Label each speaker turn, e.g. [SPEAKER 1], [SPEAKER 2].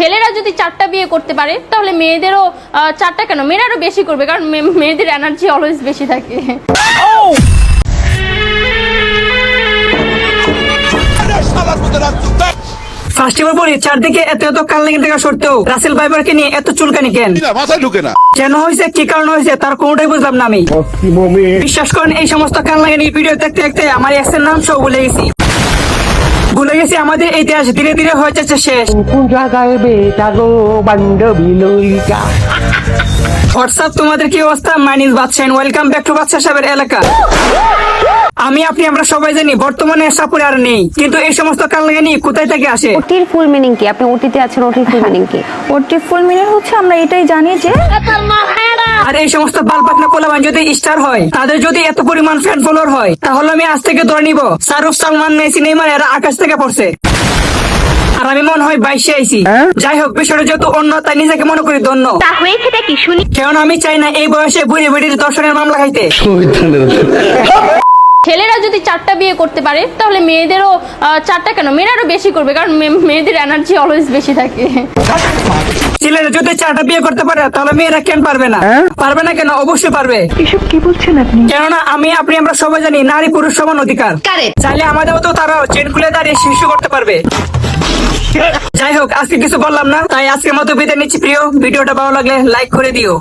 [SPEAKER 1] ছেলেরা যদি চারটা বিয়ে করতে পারে তাহলে মেয়েদেরও চারটা কেন? মেয়েরা আরও বেশি করবে কারণ মেয়েদের এনার্জি অলওয়েজ বেশি থাকে।
[SPEAKER 2] ফার্স্ট এবার বলি চারদিকে এত এত কাল লেগে থাকা সত্ত্বেও রাসেল ভাইবারকে নিয়ে এত চুলকানি কেন?
[SPEAKER 3] না মাথায় ঢুকে না।
[SPEAKER 2] কেন হয়েছে কি কারণ হয়েছে তার কোনোটাই বুঝলাম না আমি। বিশ্বাস করেন এই সমস্ত কাল লাগানি ভিডিও দেখতে দেখতে আমার এক্সের নাম সব ভুলে গেছি। ভুলে গেছি আমাদের ইতিহাস ধীরে ধীরে হয়ে যাচ্ছে শেষ।
[SPEAKER 4] কোন জায়গায় বেটা গো? বান্ধবী লইকা
[SPEAKER 2] হোয়াটসঅ্যাপ তোমাদের কি অবস্থা? মাইনিস বাদশাহ ওয়েলকাম ব্যাক টু বাদশাহ সাহেবের এলাকা। আমি আপনি আমরা সবাই জানি বর্তমানে সাপুরে আর নেই কিন্তু এই সমস্ত কাল লাগানি কোথায় থেকে আসে?
[SPEAKER 5] ওটির ফুল মিনিং কি? আপনি ওটিতে আছেন ওটির ফুল মিনিং কি?
[SPEAKER 6] ওটির ফুল মিনিং হচ্ছে আমরা এটাই জানি যে
[SPEAKER 2] আর এই সমস্ত বাল পাকনা পোলাবান যদি স্টার হয় তাদের যদি এত পরিমাণ ফ্যান ফলোয়ার হয় তাহলে আমি আজ থেকে ধরে নিব শাহরুখ সালমান মেসি নেইমার এরা আকাশ থেকে পড়ছে। আর আমি মনে হয় বাইশে আইছি। যাই হোক বিষয়টা যত অন্য তাই নিজেকে মনে করি ধন্য। কেন আমি চাই না এই বয়সে বুড়ি বুড়ির দর্শনের মামলা খাইতে।
[SPEAKER 1] ছেলেরা যদি চারটা বিয়ে করতে পারে তাহলে মেয়েদেরও চারটা কেন? মেয়েরা আরও বেশি করবে কারণ মেয়েদের এনার্জি অলওয়েজ বেশি থাকে।
[SPEAKER 2] ছেলেরা যদি চারটা বিয়ে করতে পারে তাহলে মেয়েরা কেন পারবে না? পারবে না কেন? অবশ্যই পারবে।
[SPEAKER 6] এসব কি বলছেন আপনি?
[SPEAKER 2] কেননা আমি আপনি আমরা সবাই জানি নারী পুরুষ সমান অধিকার। চাইলে আমাদেরও তো তারাও চেন খুলে দাঁড়িয়ে শিশু করতে পারবে। যাই হোক আজকে কিছু বললাম না তাই আজকের মতো বিদায় নিচ্ছি। প্রিয় ভিডিওটা ভালো লাগলে লাইক করে দিও।